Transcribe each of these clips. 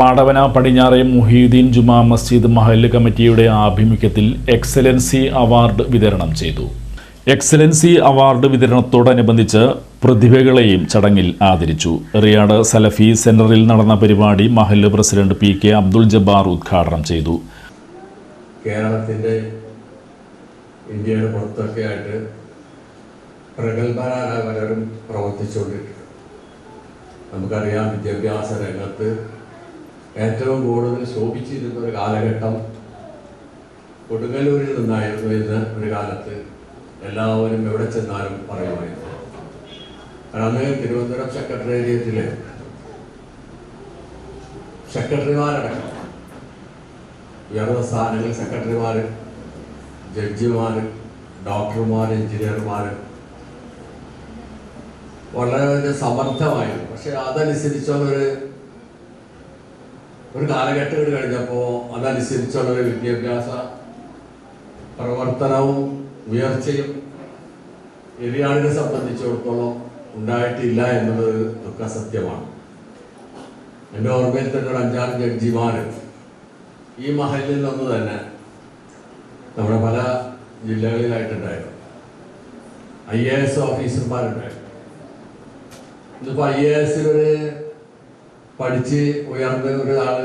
മാടവന പടിഞ്ഞാറെ മുഹീദ്ദീൻ ജുമാ മസ്ജിദ് മഹല്ല് കമ്മിറ്റിയുടെ ആഭിമുഖ്യത്തിൽ എക്സലൻസി അവാർഡ് വിതരണം ചെയ്തു. എക്സലൻസി അവാർഡ് വിതരണത്തോടനുബന്ധിച്ച് പ്രതിഭകളെയും ചടങ്ങിൽ ആദരിച്ചു. റിയാഡ് സലഫി സെന്ററിൽ നടന്ന പരിപാടി മഹല്ല് president P K Abdul Jabbar ഉദ്ഘാടനം ചെയ്തു. കേരളത്തിന്റെ ഇന്ത്യയുടെ പുറത്തൊക്കെ ആയിട്ട് പ്രഗത്ഭരായ പലരും നമുക്കറിയാം വിദ്യാഭ്യാസ രംഗത്ത് ഏറ്റവും കൂടുതൽ ശോഭിച്ചിരുന്ന ഒരു കാലഘട്ടം കൊടുങ്ങല്ലൂരിൽ നിന്നായിരുന്നു എന്ന് ഒരു കാലത്ത് എല്ലാവരും എവിടെ ചെന്നാലും പറയുമായിരുന്നു. അന്ന് തിരുവനന്തപുരം സെക്രട്ടേറിയറ്റിൽ സെക്രട്ടറിമാരടക്കം ഉയർന്ന സ്ഥാനങ്ങളിൽ സെക്രട്ടറിമാർ ജഡ്ജിമാർ ഡോക്ടർമാർ എഞ്ചിനീയർമാർ വളരെ സമർത്ഥമായിരുന്നു. പക്ഷെ അതനുസരിച്ചുള്ളൊരു ഒരു കാലഘട്ടങ്ങൾ കഴിഞ്ഞപ്പോൾ അതനുസരിച്ചുള്ളൊരു വിദ്യാഭ്യാസ പ്രവർത്തനവും ഉയർച്ചയും എരിയാടിനെ സംബന്ധിച്ചിടത്തോളം ഉണ്ടായിട്ടില്ല എന്നുള്ളത് ഒക്കെ സത്യമാണ്. എന്റെ ഓർമ്മയിൽ തന്നെ ഒരു അഞ്ചാറ് ജഡ്ജിമാർ ഈ മഹലിൽ നിന്ന് തന്നെ നമ്മുടെ പല ജില്ലകളിലായിട്ടുണ്ടായിരുന്നു. ഐ എ എസ് ഓഫീസർമാരുണ്ടായിരുന്നു. ഇന്നിപ്പോൾ ഐ എ എസിലൊരു ഒരു പഠിച്ച് ഉയർന്ന ഒരാൾ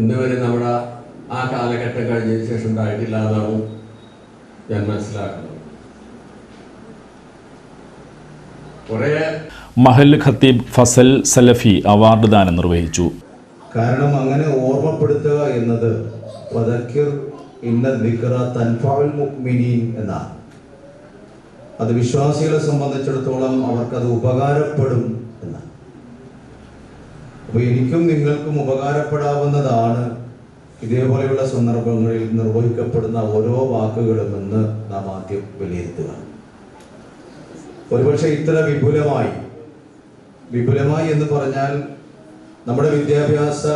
ഇന്ന് വരെ നമ്മുടെ ആ കാലഘട്ടം കഴിഞ്ഞതിന് ശേഷം ഉണ്ടായിട്ടില്ല എന്നാണ് ഞാൻ മനസ്സിലാക്കുന്നത്. കുറേ മഹല്ല് ഖത്തീബ് ഫസൽ സലഫി അവാർഡ് ദാനം നിർവഹിച്ചു. കാരണം അങ്ങനെ ഓർമ്മപ്പെടുത്തുക എന്നത് വദക്കിർ ഇന്ന ദിക്റ തൻഫഉൽ മുഅ്മിനീൻ എന്നാണ്. അത് വിശ്വാസികളെ സംബന്ധിച്ചിടത്തോളം അവർക്കത് ഉപകാരപ്പെടും എന്നാണ് അപ്പോൾ എനിക്കും നിങ്ങൾക്കും ഉപകാരപ്പെടാവുന്നതാണ് ഇതേപോലെയുള്ള സന്ദർഭങ്ങളിൽ നിർവഹിക്കപ്പെടുന്ന ഓരോ വാക്കുകളും എന്ന് നാം ആദ്യം വിലയിരുത്തുക. ഒരുപക്ഷെ ഇത്ര വിപുലമായി വിപുലമായി എന്ന് പറഞ്ഞാൽ നമ്മുടെ വിദ്യാഭ്യാസ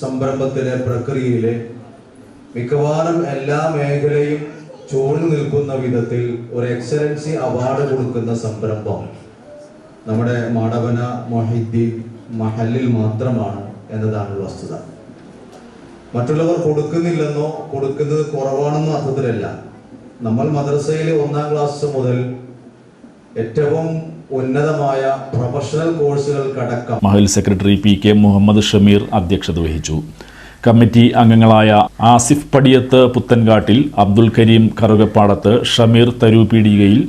സംരംഭത്തിലെ പ്രക്രിയയിലെ മിക്കവാറും എല്ലാ മേഖലയും ചൂഴ്ന്നു നിൽക്കുന്ന വിധത്തിൽ ഒരു എക്സലൻസി അവാർഡ് കൊടുക്കുന്ന സംരംഭം നമ്മുടെ മാടവന മൊഹിദ്ദീൻ മഹലിൽ മാത്രമാണ് എന്നതാണ് വസ്തുത. മറ്റുള്ളവർ കൊടുക്കുന്നില്ലെന്നോ കൊടുക്കുന്നത് കുറവാണെന്നോ അർത്ഥത്തിലല്ല. നമ്മൾ മദ്രസയിലെ ഒന്നാം ക്ലാസ് മുതൽ ഏറ്റവും ഉന്നതമായ പ്രൊഫഷണൽ കോഴ്സുകൾക്കടക്കം Mahal secretary P K Muhammad Shameer അധ്യക്ഷത വഹിച്ചു. കമ്മിറ്റി അംഗങ്ങളായ ആസിഫ് പടിയത്ത് പുത്തൻകാട്ടിൽ അബ്ദുൽ കരീം കറുകപ്പാടത്ത് ഷമീർ തരൂപീടികയിൽ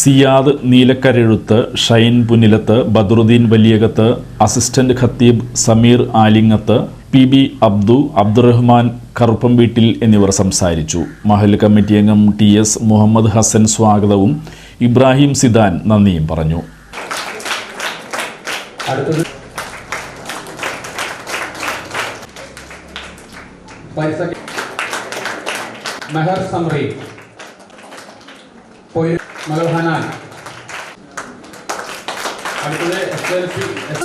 സിയാദ് നീലക്കരെഴുത്ത് ഷൈൻ പുന്നിലത്ത് ബദറുദ്ദീൻ വലിയകത്ത് അസിസ്റ്റന്റ് ഖത്തീബ് സമീർ ആലിങ്ങത്ത് പി ബി അബ്ദു അബ്ദുറഹ്മാൻ കറുപ്പം വീട്ടിൽ എന്നിവർ സംസാരിച്ചു. മഹൽ കമ്മിറ്റി അംഗം ടി എസ് മുഹമ്മദ് ഹസൻ സ്വാഗതവും ഇബ്രാഹിം സിദാൻ നന്ദിയും പറഞ്ഞു. മെഹർ സമറി మరోహనాన్ அடுத்தது எஸ்எல்சி எஸ்